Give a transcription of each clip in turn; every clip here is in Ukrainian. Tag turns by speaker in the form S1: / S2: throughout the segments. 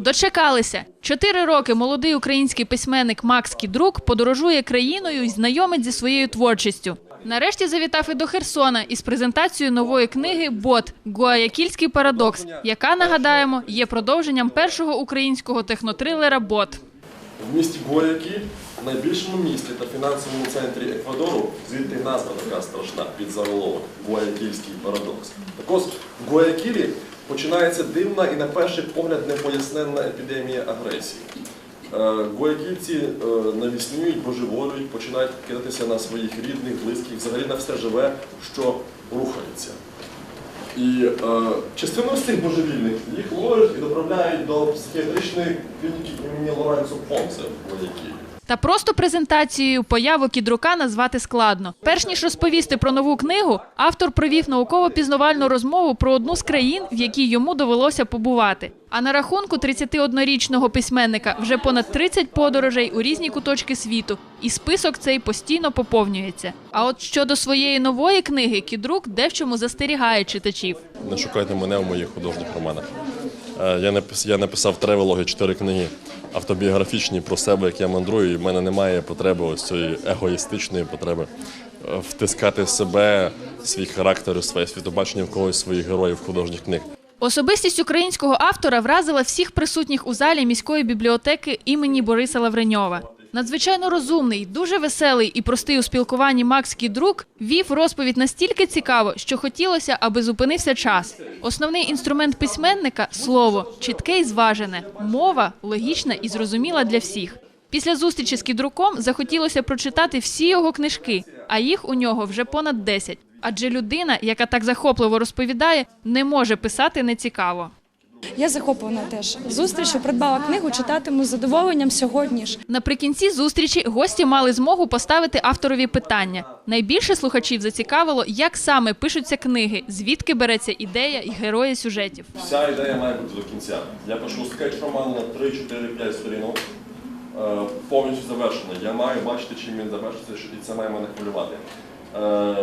S1: Дочекалися. Чотири роки молодий український письменник Макс Кідрук подорожує країною і знайомить зі своєю творчістю. Нарешті завітав і до Херсона із презентацією нової книги Бот Гуаякільський парадокс, яка нагадаємо є продовженням першого українського технотрилера Бот.
S2: В місті Гуаякіль, найбільшому місті та фінансовому центрі Еквадору, звідти назва така страшна під заголовок Гуаякільський парадокс. Так ось в Гуаякілі починається дивна і на перший погляд непоясненна епідемія агресії. Е, Гуаякільці е, навіснюють, божеволюють, починають кидатися на своїх рідних, близьких, взагалі на все живе, що рухається. І е, частину з цих божевільних їх ловлять і доправляють до психіатричної клініки імені Лоренцо Понсе в Гуаякілі.
S1: Та просто презентацією появу кідрука назвати складно. Перш ніж розповісти про нову книгу, автор провів науково-пізнавальну розмову про одну з країн, в якій йому довелося побувати. А на рахунку 31-річного письменника вже понад 30 подорожей у різні куточки світу, і список цей постійно поповнюється. А от щодо своєї нової книги, кідрук девчому застерігає читачів.
S2: Не шукайте мене в моїх художніх романах. Е, Я напис- я написав тревелоги, чотири книги автобіографічні про себе, як я мандрую, і в мене немає потреби ось цієї егоїстичної потреби е, втискати в себе свій характер, своє світобачення в когось своїх героїв художніх книг.
S1: Особистість українського автора вразила всіх присутніх у залі міської бібліотеки імені Бориса Лавреньова. Надзвичайно розумний, дуже веселий і простий у спілкуванні Макс Кідрук вів розповідь настільки цікаво, що хотілося, аби зупинився час. Основний інструмент письменника слово чітке і зважене, мова логічна і зрозуміла для всіх. Після зустрічі з Кідруком захотілося прочитати всі його книжки, а їх у нього вже понад 10. Адже людина, яка так захопливо розповідає, не може писати нецікаво.
S3: Я захоплена теж зустрічю, придбала книгу, читатиму з задоволенням сьогодні ж.
S1: Наприкінці зустрічі гості мали змогу поставити авторові питання. Найбільше слухачів зацікавило, як саме пишуться книги, звідки береться ідея і герої сюжетів.
S2: Вся ідея має бути до кінця. Я пишу скетч-роман на 3, 4, 5 сторінок, е, повністю завершений. Я маю бачити, чим він завершиться, і це має мене хвилювати. Е,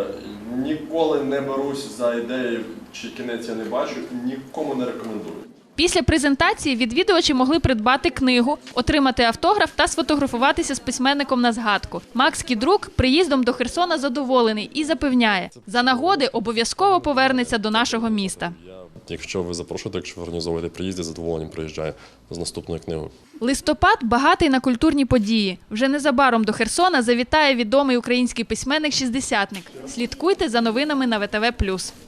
S2: Ніколи не берусь за ідею, чи кінець я не бачу, нікому не рекомендую.
S1: Після презентації відвідувачі могли придбати книгу, отримати автограф та сфотографуватися з письменником на згадку. Макс Кідрук приїздом до Херсона задоволений і запевняє, за нагоди обов'язково повернеться до нашого міста.
S2: Якщо ви запрошуєте, якщо ви організовуєте приїзди, я задоволенням приїжджаю з наступною книгою.
S1: Листопад багатий на культурні події. Вже незабаром до Херсона завітає відомий український письменник Шістдесятник. Слідкуйте за новинами на ВТВ+.